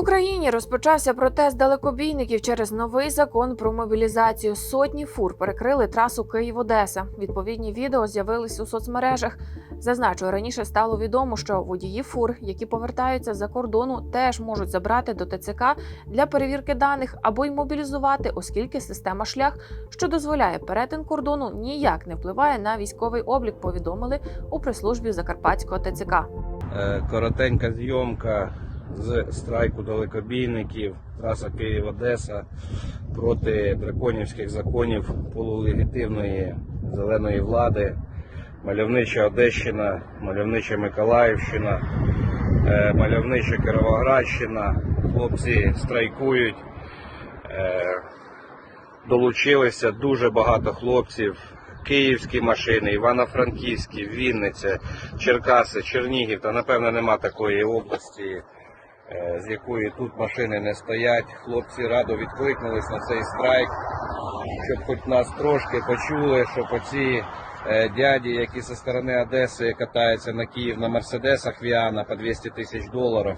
Україні розпочався протест далекобійників через новий закон про мобілізацію. Сотні фур перекрили трасу Київ-Одеса. Відповідні відео з'явились у соцмережах. Зазначу, раніше стало відомо, що водії фур, які повертаються за кордону, теж можуть забрати до ТЦК для перевірки даних або й мобілізувати, оскільки система шлях, що дозволяє перетин кордону, ніяк не впливає на військовий облік. Повідомили у прес-службі Закарпатського ТЦК. Е, Коротенька зйомка з страйку далекобійників, траса Київ-Одеса проти драконівських законів полулегітимної зеленої влади, мальовнича Одещина, мальовнича Миколаївщина, е, мальовнича Кіровоградщина. Хлопці страйкують. Е, Долучилися дуже багато хлопців. Київські машини, Івано-Франківські, Вінниця, Черкаси, Чернігів. Та напевно нема такої області, з якої тут машини не стоять. Хлопці радо відкликнулись на цей страйк, щоб хоч нас трошки почули, що по ці дяді, які зі сторони Одеси катаються на Київ на Мерседесах Віана по 200 тисяч доларів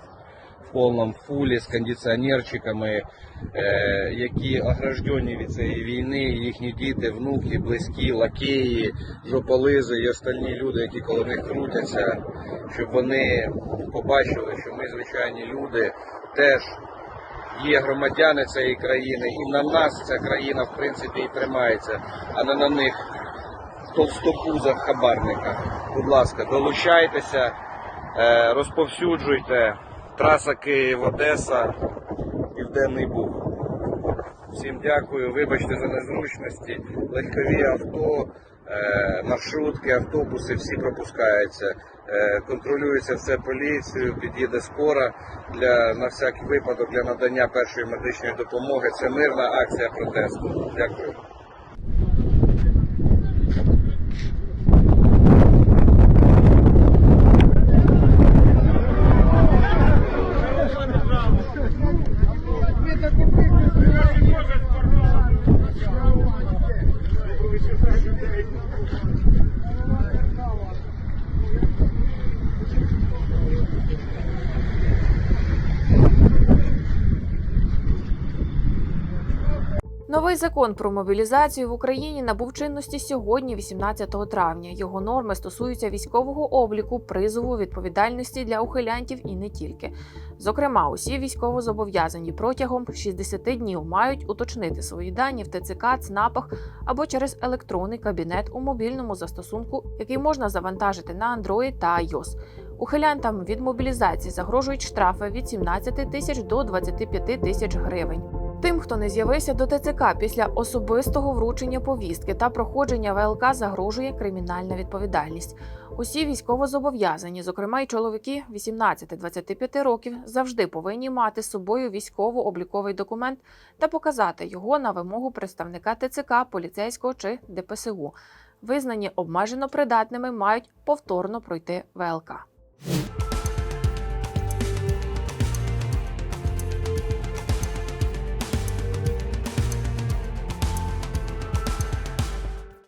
в повному фулі з кондиціонерчиками, е, які ограждені від цієї війни, їхні діти, внуки, близькі, лакеї, жополизи і остальні люди, які коло них крутяться, щоб вони побачили, що ми звичайні люди теж є громадяни цієї країни, і на нас ця країна в принципі і тримається, а не на них толстопузах хабарниках. Будь ласка, долучайтеся, е, розповсюджуйте. Траса Київ-Одеса, Південний Буг. Всім дякую, вибачте за незручності. Легкові авто, е, маршрутки, автобуси, всі пропускаються. Е, Контролюється все поліцією, під'їде скора для на всякий випадок для надання першої медичної допомоги. Це мирна акція протесту. Дякую. Новий закон про мобілізацію в Україні набув чинності сьогодні, 18 травня. Його норми стосуються військового обліку, призову, відповідальності для ухилянтів і не тільки. Зокрема, усі військовозобов'язані протягом 60 днів мають уточнити свої дані в ТЦК, ЦНАПах або через електронний кабінет у мобільному застосунку, який можна завантажити на Android та iOS. Ухилянтам від мобілізації загрожують штрафи від 17 тисяч до 25 тисяч гривень. Тим, хто не з'явився до ТЦК після особистого вручення повістки та проходження ВЛК, загрожує кримінальна відповідальність. Усі військовозобов'язані, зокрема й чоловіки 18-25 років, завжди повинні мати з собою військово-обліковий документ та показати його на вимогу представника ТЦК, поліцейського чи ДПСУ. Визнані обмежено придатними мають повторно пройти ВЛК.